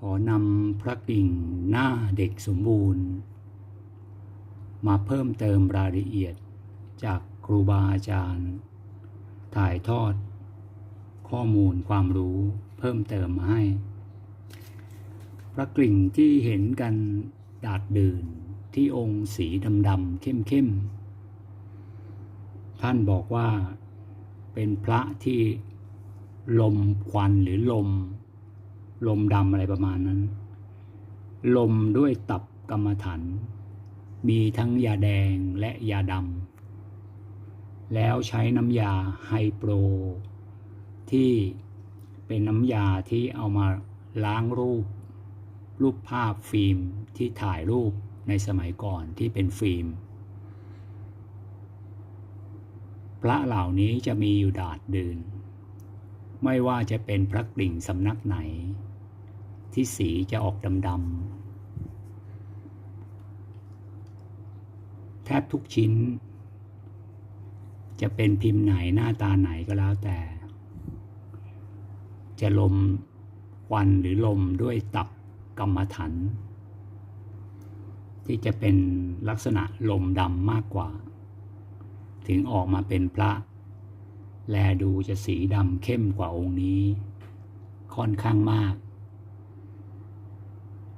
ขอนำพระกิ่งหน้าเด็กสมบูรณ์ มาเพิ่มเติมรายละเอียดจากครูบาอาจารย์ ถ่ายทอด ข้อมูลความรู้เพิ่มเติมมาให้ พระกลิ่งที่เห็นกันดาดดื่นที่องค์สีดำๆเข้มๆ ท่านบอกว่าเป็นพระที่ลมควันหรือลม ลมดำอะไรประมาณนั้น ลมด้วยตับกรรมฐานมีทั้งยาแดงและยาดำแล้วใช้น้ำยาไฮโปร ที่เป็นน้ำยาที่เอามาล้างรูป รูปภาพฟิล์มที่ถ่ายรูปในสมัยก่อนที่เป็นฟิล์ม พระเหล่านี้จะมีอยู่ดาดเดืน ไม่ว่าจะเป็นพระกลิ่งสำนักไหน ที่สีจะออกดำๆแทบทุกชิ้น จะเป็นพิมพ์ไหนหน้าตาไหนก็แล้วแต่ จะลมควันหรือลมด้วยตับกรรมฐานที่จะเป็นลักษณะลมดำมากกว่า ถึงออกมาเป็นพระ แลดูจะสีดำเข้มกว่าองค์นี้ ค่อนข้างมาก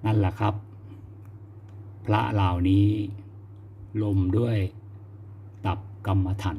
นั่นแหละครับ พระเหล่านี้ลมด้วยตับกรรมฐาน